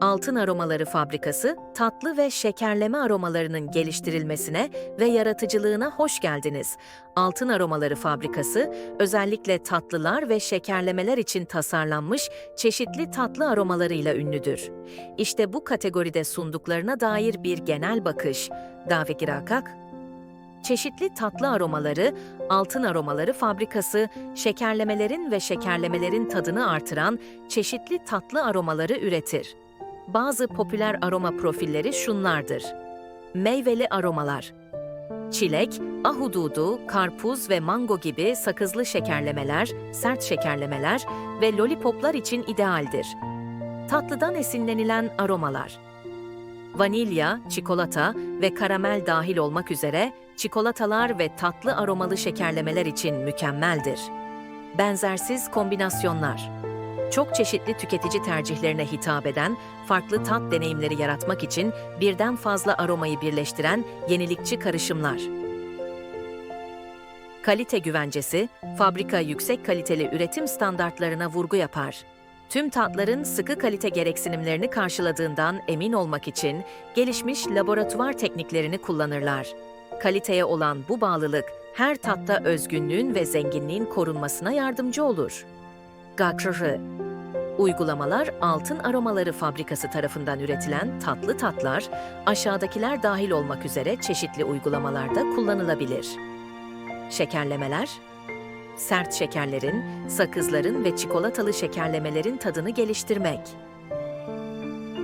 Altın Aromaları Fabrikası, tatlı ve şekerleme aromalarının geliştirilmesine ve yaratıcılığına hoş geldiniz. Altın Aromaları Fabrikası, özellikle tatlılar ve şekerlemeler için tasarlanmış çeşitli tatlı aromalarıyla ünlüdür. İşte bu kategoride sunduklarına dair bir genel bakış. Davi Girakak, Çeşitli tatlı aromaları, altın aromaları fabrikası, şekerlemelerin ve şekerlemelerin tadını artıran çeşitli tatlı aromaları üretir. Bazı popüler aroma profilleri şunlardır. Meyveli aromalar. Çilek, ahududu, karpuz ve mango gibi sakızlı şekerlemeler, sert şekerlemeler ve lollipoplar için idealdir. Tatlıdan esinlenilen aromalar. Vanilya, çikolata ve karamel dahil olmak üzere çikolatalar ve tatlı aromalı şekerlemeler için mükemmeldir. Benzersiz kombinasyonlar. Çok çeşitli tüketici tercihlerine hitap eden, farklı tat deneyimleri yaratmak için birden fazla aromayı birleştiren yenilikçi karışımlar. Kalite güvencesi, fabrika yüksek kaliteli üretim standartlarına vurgu yapar. Tüm tatların sıkı kalite gereksinimlerini karşıladığından emin olmak için gelişmiş laboratuvar tekniklerini kullanırlar. Kaliteye olan bu bağlılık her tatta özgünlüğün ve zenginliğin korunmasına yardımcı olur. Gakrı Uygulamalar Altın Aromaları Fabrikası tarafından üretilen tatlı tatlar, aşağıdakiler dahil olmak üzere çeşitli uygulamalarda kullanılabilir. Şekerlemeler, sert şekerlerin, sakızların ve çikolatalı şekerlemelerin tadını geliştirmek.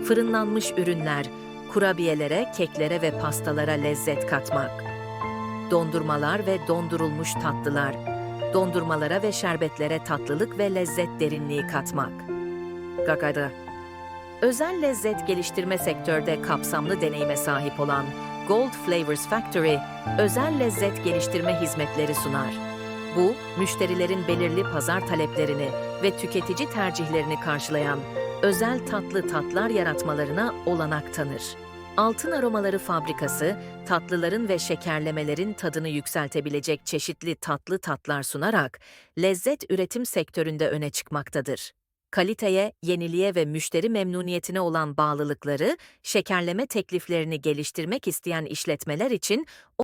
Fırınlanmış ürünler, kurabiyelere, keklere ve pastalara lezzet katmak. Dondurmalar ve dondurulmuş tatlılar, dondurmalara ve şerbetlere tatlılık ve lezzet derinliği katmak. Gagada Özel lezzet geliştirme sektörde kapsamlı deneyime sahip olan Gold Flavors Factory, özel lezzet geliştirme hizmetleri sunar. Bu, müşterilerin belirli pazar taleplerini ve tüketici tercihlerini karşılayan özel tatlı tatlar yaratmalarına olanak tanır. Altın Aromaları Fabrikası, tatlıların ve şekerlemelerin tadını yükseltebilecek çeşitli tatlı tatlar sunarak lezzet üretim sektöründe öne çıkmaktadır. Kaliteye, yeniliğe ve müşteri memnuniyetine olan bağlılıkları, şekerleme tekliflerini geliştirmek isteyen işletmeler için